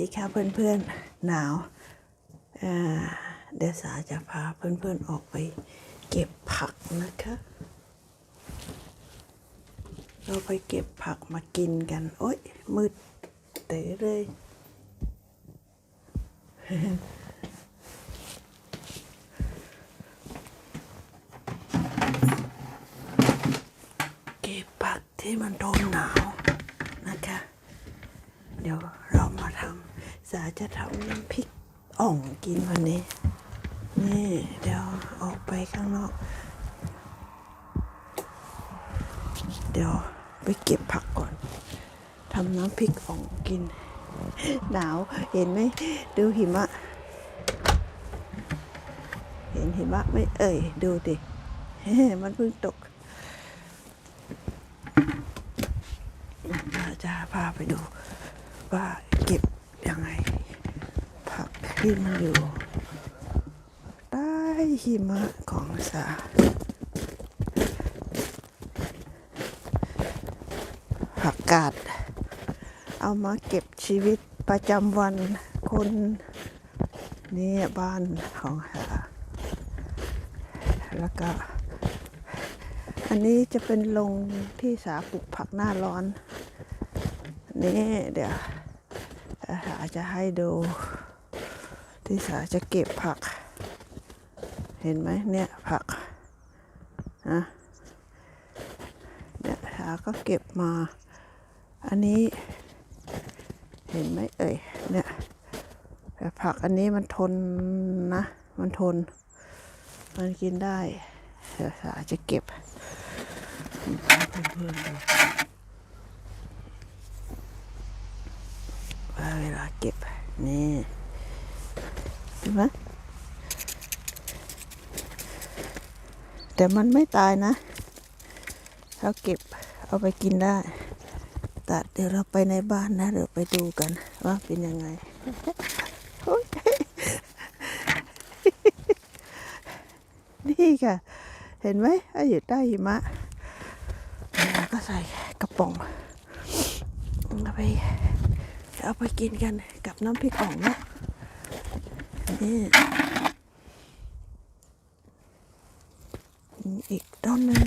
ดีค่ะเพื่อนๆหนาวเดี๋ยวสาจะพาเพื่อนๆออกไปเก็บผักนะคะ เราไปเก็บผักมากินกัน โอ๊ยมืดเต๋เลยเก็บผักที่มันโดนหนาวนะคะ เดี๋ยว สาจะทำน้ำพริกอ่องกินวันนี้ นี่เดี๋ยวออกไปข้างนอก เดี๋ยวไปเก็บผักก่อนทำน้ำพริกอ่องกิน หนาวเห็นไหมดูหิมะ เห็นหิมะไหม่เอ่ย ดูดิมันเพิ่งตกจะพาไปดูว่าเก็บยังไง ที่มันอยู่ใต้หิมะของสาผักกาด เอามาเก็บชีวิตประจำวันคนนี่บ้านของสาแล้วก็ อันนี้จะเป็นลงที่สาปลูกผักหน้าร้อน นี่เดี๋ยวสาจะให้ดู ที่สาจะเก็บผัก เห็นไหมเนี่ยผักนะเนี่ยสาก็เก็บมา อันนี้ เห็นไหมเอ่ยเนี่ยแต่ผักอันนี้มันทนนะ มันทน มันกินได้เดี๋ยวสาจะเก็บเพื่อนดูว่าเวลาเก็บนี่ ห็นไหมแต่มันไม่ตายนะ เราเก็บเอาไปกินได้แต่เดี๋ยวเราไปในบ้านนะ เดี๋ยวไปดูกันว่าเป็นยังไงนี่ค่ะ เห็นไหมถ้าอยู่ใต้หิมะก็ใส่กระป๋องเอาไปเอาไปกินกันกับน้ำพริกอ่องนะ นี่อีกต้นหนึ่ง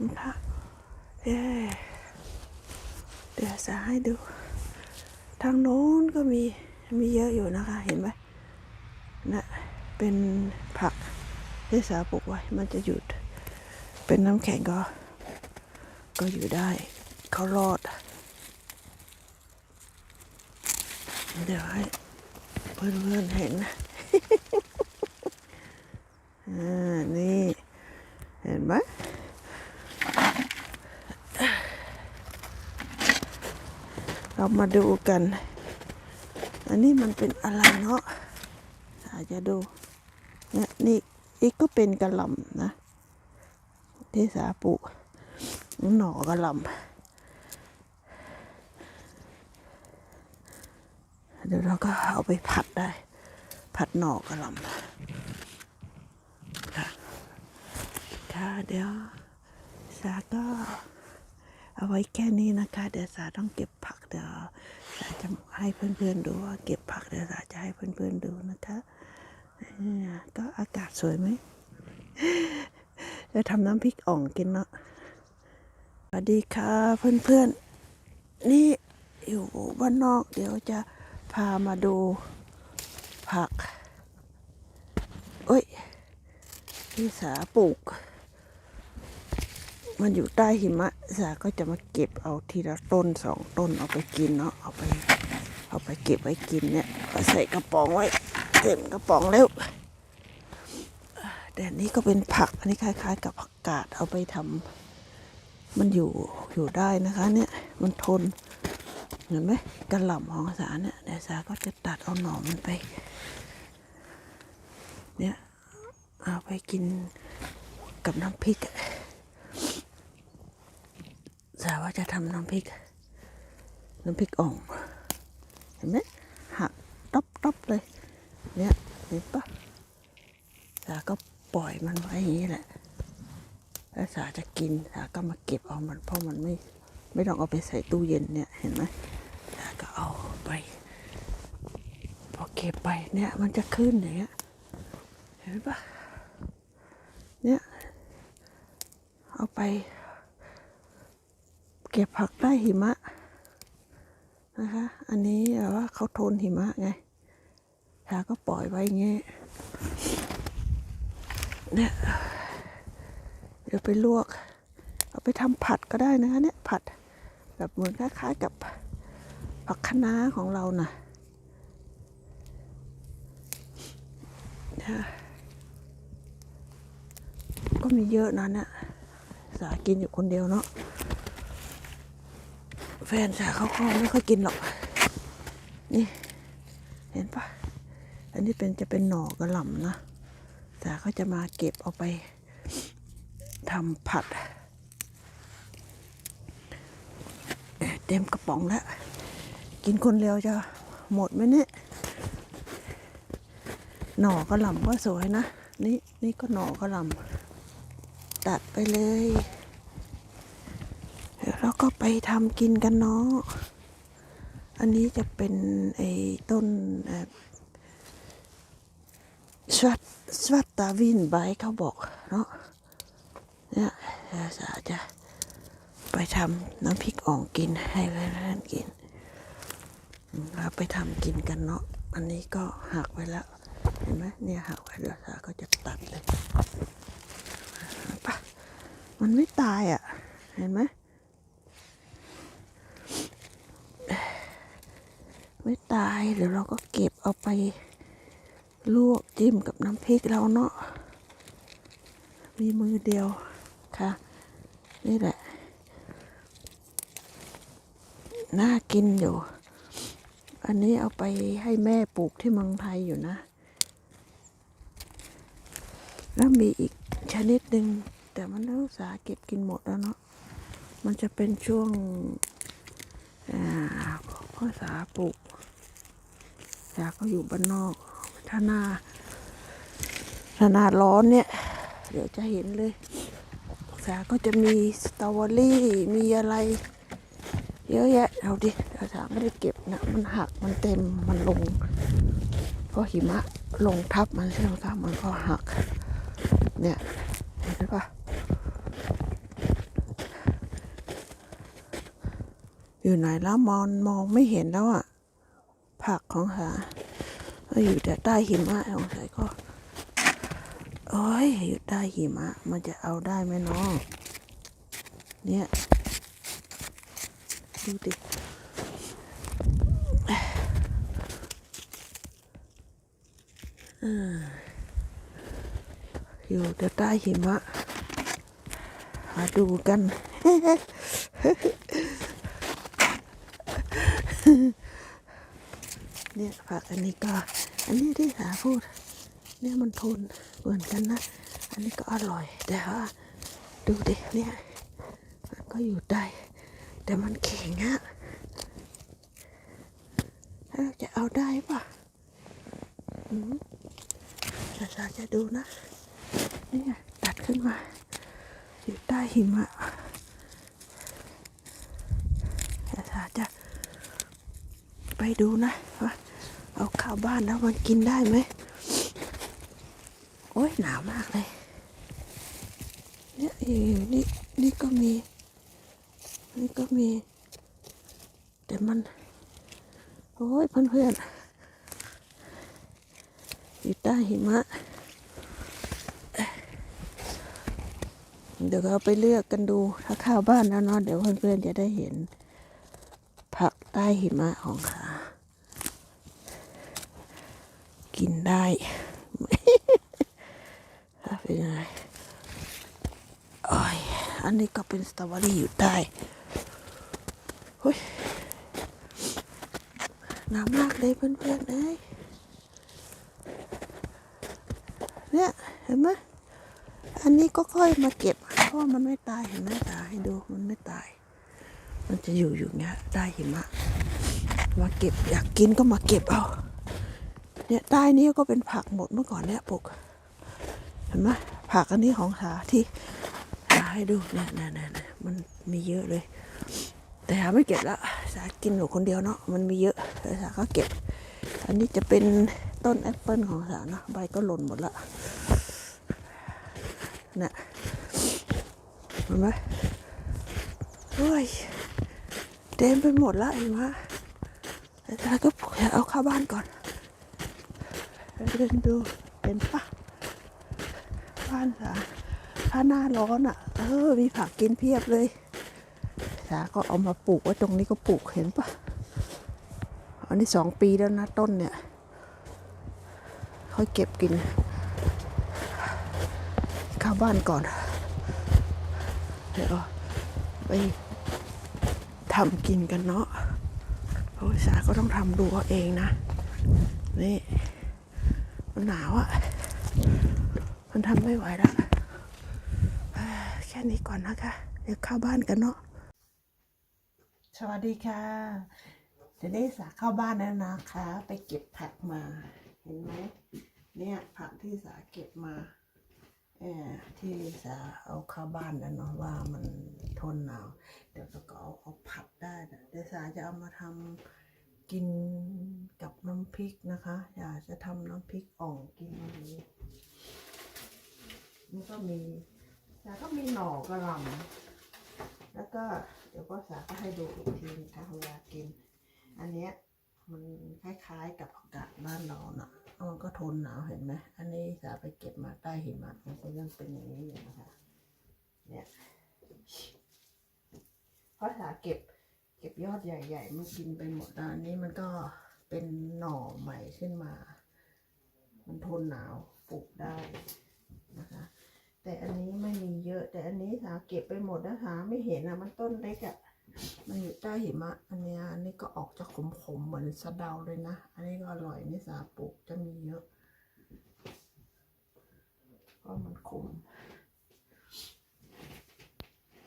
นะคะเอ๊เดี๋ยวจะให้ดู ทางโน้นก็มี มีเยอะอยู่นะคะ เห็นไหมนะเป็นผักที่สาปลูกไว้ มันจะหยุด เป็นน้ำแข็งก็ ก็อยู่ได้ เขารอด เดี๋ยวให้เพื่อนๆเห็นอ่านี่ เห็นไหมเรามาดูกัน อันนี้มันเป็นอะไรเนาะอาจจะดูเนี่ยนี่อีกก็เป็นกระหล่ำนะ ที่สาปลูหน่อกระหล่ำ เดี๋ยวเราก็เอาไปผัดได้ ผัดหน่อกระหล่ำค่ะค่ะเดี๋ยวสาก็เอาไว้แค่นี้นะคะ เดี๋ยวสาต้องเก็บผักเดี๋ยวสาจะให้เพื่อนๆดูว่าเก็บผักเดี๋ยวสาจะให้เพื่อนๆดูนะคะเนี่ยก็อากาศสวยไหมจะทำน้ำพริกอ่องกินเนาะสวัสดีค่ะเพื่อนๆ นี่อยู่บ้านนอกเดี๋ยวจะ พามาดูผัก เอ้ยที่สาปลูก มันอยู่ใต้หิมะ สาก็จะมาเก็บเอาทีละต้นสองต้นเอาไปกินเนาะ เอาไป เอาไปเก็บไว้กินเนี่ยใส่กระป๋องไว้ เต็มกระป๋องแล้วแต่นนี้ก็เป็นผัก อันนี้คล้าย ๆ กับผักกาดเอาไปทำมันอยู่อยู่ได้นะคะ เนี่ย มันทน เห็นไหมกระหล่ำของสาเนี่ยเดี๋ยวสาก็จะตัดเอาหน่อมันไป เนี่ยเอาไปกินกับน้ำพริกสาว่าจะทำน้ำพริก น้ำพริกอ่อง เห็นไหมหักต๊อบๆเลย เนี่ยเห็นปะสาก็ปล่อยมันไว้อย่างนี้แหละแล้วสาจะกินสาก็มาเก็บเอามันเพราะมันไม่ไม่ต้องเอาไปใส่ตู้เย็นเนี่ยเห็นไหม ก็เอาไป พอเก็บไปเนี่ยมันจะขึ้นอย่างเงี้ยเห็นปะเนี่ยเอาไป เก็บผักใต้หิมะนะคะ อันนี้แบบว่าเขาทนหิมะไงถ้าก็ปล่อยไว้อย่างเงี้ยเนี่ยเดี๋ยวไปลวก เอาไปทำผัดก็ได้นะคะเนี่ยผัด แบบเหมือนคล้ายๆกับ ผักคะน้าของเราน่ะเนี่ยก็มีเยอะนะเนี่ยสากินอยู่คนเดียวเนาะแฟนสาเขาก็ไม่ค่อยกินหรอก นี่ เห็นปะอันนี้เป็นจะเป็นหน่อกระหล่ำนะสาเขาจะมาเก็บเอาไปทำผัด เต็มกระป๋องแล้ว กินคนเดียวจะหมดไหมเนี่ย หน่อกระหล่ำก็สวยนะ นี่นี่ก็หน่อกระหล่ำตัดไปเลย เดี๋ยวเราก็ไปทำกินกันเนาะ อันนี้จะเป็นไอ้ต้นสวัสสวัสตาวินใบเขาบอกเนาะ เนี่ยเดี๋ยวสาจะไปทำน้ำพริกอ่องกินให้เพื่อนๆกิน เราไปทำกินกันเนาะ อันนี้ก็หักไว้แล้ว เห็นไหมเนี่ยหักไว้เดี๋ยวสาก็จะตัดเลยปะมันไม่ตายอะ เห็นไหมไม่ตายเดี๋ยวเราก็เก็บเอาไปลวกจิ้มกับน้ำพริกเราเนาะ มีมือเดียวค่ะ นี่แหละ น่ากินอยู่ อันนี้เอาไปให้แม่ปลูกที่เมืองไทยอยู่นะ แล้วมีอีกชนิดหนึ่งแต่มันนักศึกษาเก็บกินหมดแล้วเนาะ มันจะเป็นช่วงอ่าพ่อสาปลูกสาก็อยู่บ้านนอก ถ้าหนาถ้าหนาร้อนเนี่ย เดี๋ยวจะเห็นเลยสาก็จะมีสตรอเบอรี่ มีอะไร เยอะแยะเอาดิเราสาไม่ได้เก็บนะ มันหักมันเต็มมันลงเพราะหิมะลงทับมันใช่ไหมคะมันก็หัก เนี่ยเห็นปะอยู่ไหนแล้วมองมองไม่เห็นแล้วอะผักของหาอยู่แต่ใต้หิมะสงสัยก็โอ้ยอยู่ใต้หิมะ มันจะเอาได้ไหมน้องเนี่ย ดูดิเอออยู่แต่ใต้หิมะมาดูกัน เนี่ยผักอันนี้ก็ อันนี้ที่สาพูด เนี่ยมันทนเหมือนกันนะ อันนี้ก็อร่อย แต่ว่าดูดิเนี่ย มันก็อยู่ได้ แต่มันแข็งอะเราจะเอาได้ปะอืมแต่สาจะดูนะเนี่ยตัดขึ้นมา อยู่ใต้หิมะแต่สาจะไปดูนะว่าเอาข้าวบ้านแล้วมันกินได้ไหม โอ้ยหนาวมากเลย เนี่ยอยู่นี่นี่ก็มี นี่ก็มี แต่มัน โอ้ยเพื่อนๆอยู่ใต้หิมะ เดี๋ยวเราไปเลือกกันดู ถ้าข้าวบ้านแล้วเนาะเดี๋ยวเพื่อนๆจะได้เห็น ผักใต้หิมะของขากินได้ถ้าเป็นยังไงอ้ยอันนี้ก็เป็นสตรอเบอรี่อยู่ใต้ ฮ้ยนาวมากเลยเพื่อนๆเอ้ยเนี่ยเห็นไหมอันนี้ก็ค่อยมาเก็บเพราะมันไม่ตายเห็นไหมตาให้ดูมันไม่ตาย มันจะอยู่อยู่เงี้ยใต้หิมะ มาเก็บอยากกินก็มาเก็บเอาเนี่ยใต้นี้ก็เป็นผักหมดเมื่อก่อนเนี่ยปลูกเห็นไหมผักอันนี้ของสาที่สาให้ดูเนี่ยเนี่ยเนี่ยเนี่ยมันมีเยอะเลย แต่หาไม่เก็บละสากินอยู่คนเดียวเนาะมันมีเยอะแต่สาก็เก็บ อันนี้จะเป็นต้นแอปเปิลของสานะใบก็หล่นหมดละน่ะเห็นไหมโอ้ยเต็มไปหมดละเห็นไหมแต่สาก็เอาเข้าบ้านก่อนเดินดูเห็นปะบ้านสาถ้าหน้าร้อนอะ เออ มีผักกินเพียบเลย สาก็เอามาปลูกไว้ตรงนี้ก็ปลูกเห็นปะอันนี้สองปีแล้วนะต้นเนี่ยค่อยเก็บกินข้าวบ้านก่อน เดี๋ยวไปทำกินกันเนาะเพราะว่าสาก็ต้องทำดูเอาเองนะ นี่มันหนาวอะมันทำไม่ไหวแล้วแค่นี้ก่อนนะคะ เดี๋ยวเข้าบ้านกันเนาะ สวัสดีค่ะเดี๋ยวนี้สาเข้าบ้านแล้วนะคะ ไปเก็บผักมา เห็นไหมเนี่ย ผักที่สาเก็บมาเออที่สาเอาเข้าบ้านแล้วเนาะว่ามันทนหนาว เดี๋ยวเราก็เอาเอาผัดได้นะเดี๋ยวสาจะเอามาทำกินกับน้ำพริกนะคะ อยากจะทำน้ำพริกอ่องกินวันนี้นี่ก็มีสาก็มีหน่อกระหล่ำ แล้วก็เดี๋ยวก็สาก็ให้ดูอีกทีนะคะเวลากิน อันเนี้ยมันคล้ายๆกับผักกาดบ้านเราเน่ะมันก็ทนหนาวเห็นไหมอันนี้สาไปเก็บมาใต้หิมะมันก็ยังเป็นอย่างนี้อยู่นะคะ เนี่ยเพราะสาเก็บเก็บยอดใหญ่ๆมันกินไปหมดอันนี้มันก็เป็นหน่อใหม่ขึ้นมา มันทนหนาวปลูกได้นะคะ แต่อันนี้ไม่มีเยอะ แต่อันนี้สาเก็บไปหมดแล้วหาไม่เห็นอะมันต้นเล็กอะมันอยู่ใต้หิมะ อันนี้อันนี้ก็ออกจะขมๆเหมือนสะเดาเลยนะ อันนี้ก็อร่อยนี่สาปลูกจะมีเยอะเพราะมันขม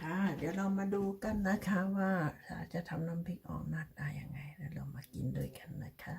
ค่ะเดี๋ยวเรามาดูกันนะคะว่าสาจะทำน้ำพริกอ่องหน้าตายังไง แล้วเรามากินด้วยกันนะคะ